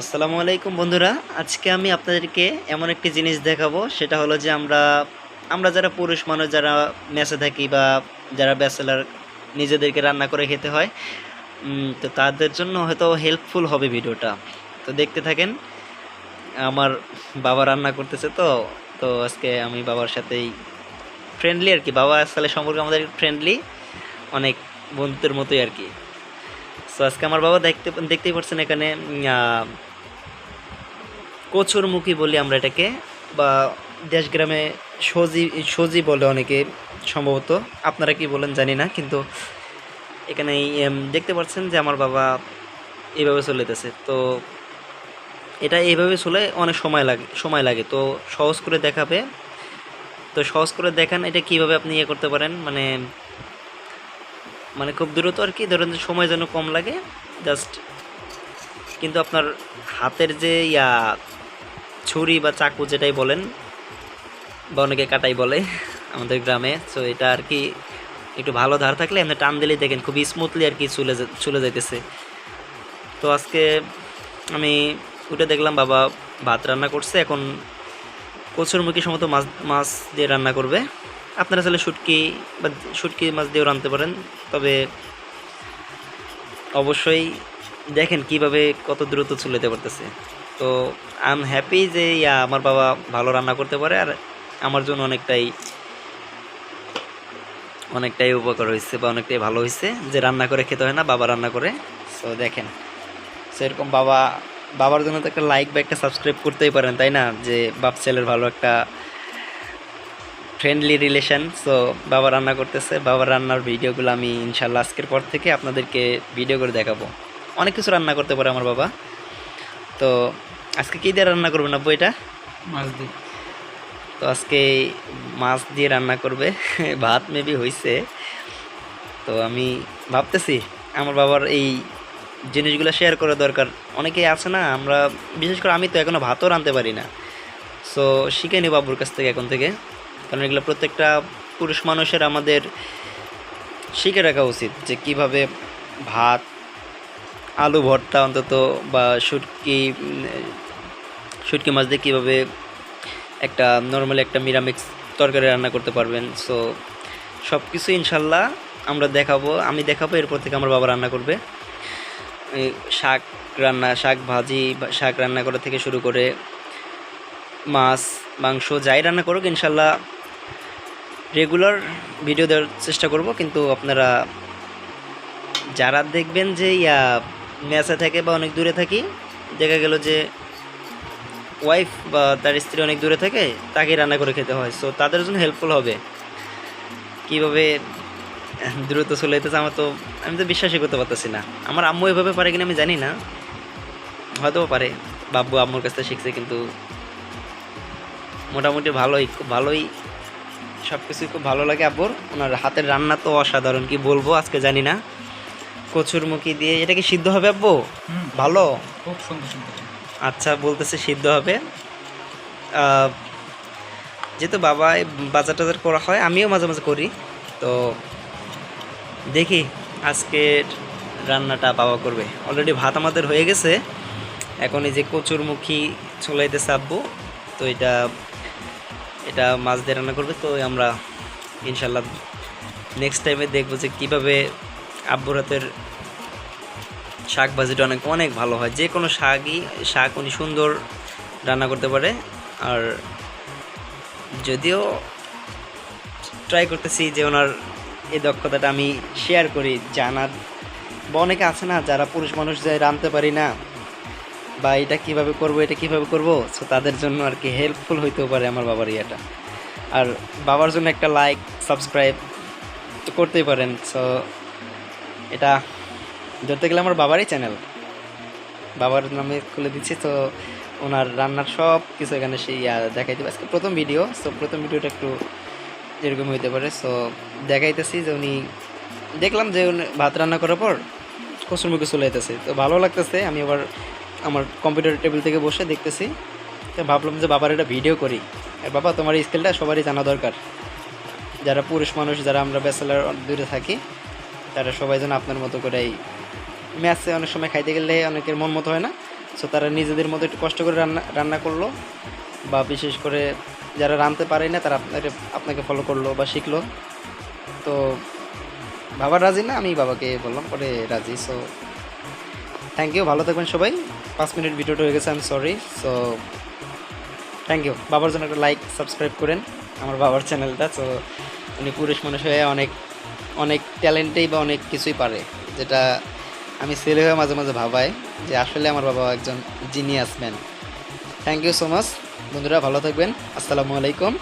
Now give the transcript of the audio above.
আসসালামু আলাইকুম বন্ধুরা। আজকে আমি আপনাদেরকে এমন একটি জিনিস দেখাবো, সেটা হলো যে আমরা আমরা যারা পুরুষ মানুষ, যারা মেসে থাকি বা যারা ব্যাচেলার, নিজেদেরকে রান্না করে খেতে হয় তো তাদের জন্য হয়তো হেল্পফুল হবে ভিডিওটা। তো দেখতে থাকেন, আমার বাবা রান্না করতেছে তো তো আজকে আমি বাবার সাথেই ফ্রেন্ডলি আর কি। বাবা আসলে সম্পর্কে আমাদের ফ্রেন্ডলি অনেক বন্ধুদের মতোই আর কি। সো আজকে আমার বাবা দেখতে, দেখতেই পাচ্ছেন এখানে কচুরমুখী বলি আমরা এটাকে, বা দেশগ্রামে সজি সজি বলে অনেকে সম্ভবত। আপনারা কি বলেন জানি না, কিন্তু এখানে দেখতে পাচ্ছেন যে আমার বাবা এইভাবে চলেতেছে। তো এটা এইভাবে চলে অনেক সময় লাগে সময় লাগে। তো সহজ করে দেখাবে। তো সহজ করে দেখান, এটা কীভাবে আপনি ইয়ে করতে পারেন? মানে মানে খুব দ্রুত আর কি, ধরেন সময় যেন কম লাগে জাস্ট কিন্তু আপনার হাতের যে ইয়া, ছুরি বা চাকু যেটাই বলেন, বা অনেকে কাটাই বলে আমাদের গ্রামে সো এটা আর কি একটু ভালো ধার থাকলে আপনি টান দিলেই দেখেন খুব স্মুথলি আর কি চলে চলে যাইতেছে। তো আজকে আমি উঠে দেখলাম বাবা ভাত রান্না করছে, এখন কচুরমুখী সমত মাছ মাছ দিয়ে রান্না করবে। আপনারা চাইলে শুটকি বা শুটকি মাছ দিয়েও রাঁধতে পারেন, তবে অবশ্যই দেখেন কীভাবে কত দ্রুত চুলেতে পারতেছে তো আই এম হ্যাপি যে, ইয়া, আমার বাবা ভালো রান্না করতে পারে আর আমার জন্য অনেকটাই অনেকটাই উপকার হয়েছে বা অনেকটাই ভালো হয়েছে যে রান্না করে খেতে হয় না, বাবা রান্না করে। সো দেখেন সেরকম বাবা, বাবার জন্য তো একটা লাইক বা একটা সাবস্ক্রাইব করতেই পারেন, তাই না? যে বাপ ছেলের ভালো একটা ফ্রেন্ডলি রিলেশন সো বাবা রান্না করতেছে বাবার রান্নার ভিডিওগুলো আমি ইনশাল্লাহ আজকের পর থেকে আপনাদেরকে ভিডিও করে দেখাবো। অনেক কিছু রান্না করতে পারে আমার বাবা। তো আজকে কী দিয়ে রান্না করবেন আব্বু এটা? মাছ দিই তো আজকে মাছ দিয়ে রান্না করবে ভাত মেবি হয়েছে তো আমি ভাবতেছি আমার বাবার এই জিনিসগুলো শেয়ার করা দরকার। অনেকেই আছে না আমরা বিশেষ করে আমি তো এখনও ভাতও রাঁধতে পারি না। সো শিখে নিই বাবুর কাছ থেকে এখন থেকে। কারণ এগুলো প্রত্যেকটা পুরুষ মানুষের আমাদের শিখে রাখা উচিত যে কীভাবে ভাত, আলু ভর্তা অন্তত বা শুটকি শুটকি মাছ দিয়ে কীভাবে একটা নর্মালি একটা মিরামিক্স তরকারি রান্না করতে পারবেন। সো সব কিছু ইনশাল্লাহ আমরা দেখাবো। আমি দেখাবো, এরপর থেকে আমার বাবা রান্না করবে। শাক রান্না, শাক ভাজি শাক রান্না করা থেকে শুরু করে মাছ, মাংস, যাই রান্না করুক, ইনশাল্লাহ রেগুলার ভিডিও দেওয়ার চেষ্টা করব, কিন্তু আপনারা যারা দেখবেন যে, ইয়া, মেসে থাকে বা অনেক দূরে থাকি, দেখা গেল যে ওয়াইফ বা তার স্ত্রী অনেক দূরে থাকে তাকে রান্না করে খেতে হয়। সো তাদের জন্য হেল্পফুল হবে। কীভাবে দ্রুত চলে যেতেছে আমার তো, আমি তো বিশ্বাসই করতে পারতেছি না। আমার আম্মু এভাবে পারে কিনা আমি জানি না। হয়তো পারে। বাবু আম্মুর কাছ থেকে শিখছে, কিন্তু মোটামুটি ভালোই, খুব ভালোই সব কিছুই খুব ভালো লাগে আব্বুর। ওনার হাতের রান্না তো অসাধারণ কি বলব আজকে জানি না। কচুরমুখী দিয়ে এটা কি সিদ্ধ হবে আব্বু? হুম। ভালো? খুব সুন্দর সুন্দর আচ্ছা বলতেছে সিদ্ধ হবে। যেহেতু বাবা বাজার টাজার করা হয় আমিও মাঝে মাঝে করি। তো দেখি আজকের রান্নাটা বাবা করবে। অলরেডি ভাত আমাদের হয়ে গেছে। এখন এই যে কচুরমুখী চলাইতেছে আব্বু তো এটা এটা মাছ দিয়ে রান্না করবে, তো আমরা ইনশাল্লাহ নেক্সট টাইমে দেখব যে কীভাবে আব্বুর হাতের শাক ভাজিটা অনেক অনেক ভালো হয়। যে কোনো শাকই, শাক উনি সুন্দর রান্না করতে পারে। আর যদিও ট্রাই করতেছি যে ওনার এই দক্ষতাটা আমি শেয়ার করি, জানার। বা অনেকে আছে না, যারা পুরুষ মানুষ যায় রাঁধতে পারি না বা এটা কীভাবে করব, এটা কীভাবে করব? সো তাদের জন্য আর কি হেল্পফুল হইতেও পারে আমার বাবার ইয়েটা। আর বাবার জন্য একটা লাইক সাবস্ক্রাইব তো করতেই পারেন। সো এটা ধরতে গেলে আমার বাবারই চ্যানেল বাবার নামে খুলে দিচ্ছি। তো ওনার রান্নার সব কিছু এখানে সেই দেখাই দেবে। আজকে প্রথম ভিডিও সো প্রথম ভিডিওটা একটু এরকম হইতে পারে। সো দেখাইতেছি যে উনি, দেখলাম যে উনি ভাত রান্না করার পর কসুর মুখে চলে যেতেছে তো ভালো লাগতেছে। আমি আবার আমার কম্পিউটার টেবিল থেকে বসে দেখতেছি। তো ভাবলাম যে বাবার একটা ভিডিও করি। আর বাবা, তোমার স্কিলটা সবারই জানা দরকার। যারা পুরুষ মানুষ, যারা আমরা ব্যাচেলার দূরে থাকি, তারা সবাই যেন আপনার মতো করে এই ম্যাচে অনেক সময় খাইতে গেলে অনেকের মন মতো হয় না। সো তারা নিজেদের মতো একটু কষ্ট করে রান্না রান্না করল বা বিশেষ করে যারা রাঁধতে পারে না, তারা আপনাকে আপনাকে ফলো করল বা শিখলো। তো বাবা রাজি না আমি বাবাকে বললাম, পরে রাজি। সো থ্যাংক ইউ ভালো থাকবেন সবাই। পাঁচ মিনিট ভিডিওটা হয়ে গেছে আমি সরি সো থ্যাংক ইউ বাবার জন্য একটা লাইক সাবস্ক্রাইব করেন আমার বাবার চ্যানেলটা তো উনি পুরুষ মানুষ হয়ে অনেক অনেক ট্যালেন্টেই বা অনেক কিছুই পারে, যেটা আমি ছেলে হয়ে মাঝে মাঝে ভাবাই যে আসলে আমার বাবা একজন genius man thank you so much বন্ধুরা, ভালো থাকবেন। আসসালামু আলাইকুম।